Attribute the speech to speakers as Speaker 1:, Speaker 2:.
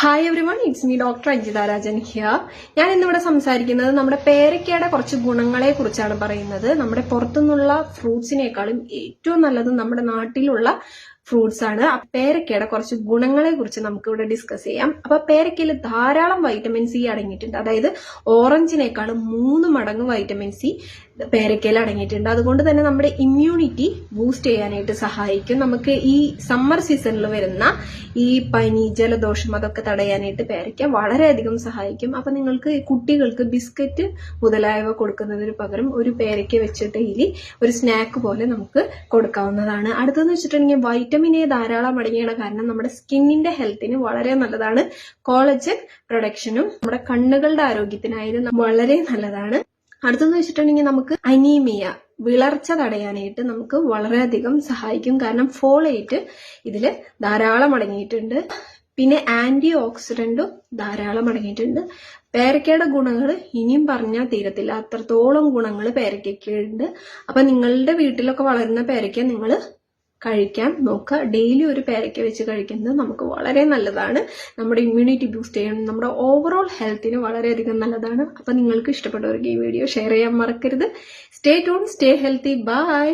Speaker 1: Hi everyone it's me doctor Anjitha Rajan here ഞാൻ ഇന്നിവിടെ സംസാരിക്കുന്നത് നമ്മുടെ പേരയ്ക്കയുടെ കുറച്ച് ഗുണങ്ങളെ കുറിച്ചാണ് പറയുന്നത്. നമ്മുടെ പുറത്തുനിന്നുള്ള ഫ്രൂട്ട്സിനേക്കാളും ഏറ്റവും നല്ലത് നമ്മുടെ നാട്ടിലുള്ള ഫ്രൂട്ട്സ് ആണ്. ആ പേരക്കയുടെ കുറച്ച് ഗുണങ്ങളെ കുറിച്ച് നമുക്ക് ഇവിടെ ഡിസ്കസ് ചെയ്യാം. അപ്പൊ പേരക്കയിൽ ധാരാളം വൈറ്റമിൻ സി അടങ്ങിയിട്ടുണ്ട്. അതായത് ഓറഞ്ചിനേക്കാളും മൂന്ന് മടങ്ങ് വൈറ്റമിൻ സി പേരക്കയിൽ അടങ്ങിയിട്ടുണ്ട്. അതുകൊണ്ട് തന്നെ നമ്മുടെ ഇമ്മ്യൂണിറ്റി ബൂസ്റ്റ് ചെയ്യാനായിട്ട് സഹായിക്കും. നമുക്ക് ഈ സമ്മർ സീസണിൽ വരുന്ന ഈ പനി ജലദോഷം അതൊക്കെ തടയാനായിട്ട് പേരയ്ക്ക വളരെയധികം സഹായിക്കും. അപ്പൊ നിങ്ങൾക്ക് കുട്ടികൾക്ക് ബിസ്ക്കറ്റ് മുതലായവ കൊടുക്കുന്നതിന് പകരം ഒരു പേരയ്ക്ക വെച്ചിട്ട് ഇലി ഒരു സ്നാക്ക് പോലെ നമുക്ക് കൊടുക്കാവുന്നതാണ്. അടുത്തെന്ന് വെച്ചിട്ടുണ്ടെങ്കിൽ വൈറ്റമിൻ എ ധാരാളം അടങ്ങിയാണ്. കാരണം നമ്മുടെ സ്കിന്നിന്റെ ഹെൽത്തിന് വളരെ നല്ലതാണ്. കോളജൻ പ്രൊഡക്ഷനും നമ്മുടെ കണ്ണുകളുടെ ആരോഗ്യത്തിനായാലും വളരെ നല്ലതാണ്. അടുത്തെന്ന് വെച്ചിട്ടുണ്ടെങ്കിൽ നമുക്ക് അനീമിയ വിളർച്ച തടയാനായിട്ട് നമുക്ക് വളരെയധികം സഹായിക്കും. കാരണം ഫോളേറ്റ് ഇതിൽ ധാരാളം അടങ്ങിയിട്ടുണ്ട്. പിന്നെ ആന്റി ഓക്സിഡന്റും ധാരാളം അടങ്ങിയിട്ടുണ്ട്. പേരക്കയുടെ ഗുണങ്ങൾ ഇനിയും പറഞ്ഞാൽ തീരത്തില്ല. അത്രത്തോളം ഗുണങ്ങൾ പേരക്കയ്ക്കുണ്ട് അപ്പൊ നിങ്ങളുടെ വീട്ടിലൊക്കെ വളരുന്ന പേരക്ക നിങ്ങൾ കഴിക്കാൻ നോക്കുക ഡെയിലി ഒരു പേരയ്ക്ക വെച്ച് കഴിക്കുന്നത് നമുക്ക് വളരെ നല്ലതാണ്. നമ്മുടെ ഇമ്മ്യൂണിറ്റി ബൂസ്റ്റ് ചെയ്യണം. നമ്മുടെ ഓവറോൾ ഹെൽത്തിന് വളരെയധികം നല്ലതാണ്. അപ്പൊ നിങ്ങൾക്ക് ഇഷ്ടപ്പെട്ടവർക്ക് ഈ വീഡിയോ ഷെയർ ചെയ്യാൻ മറക്കരുത്. Stay tuned stay healthy bye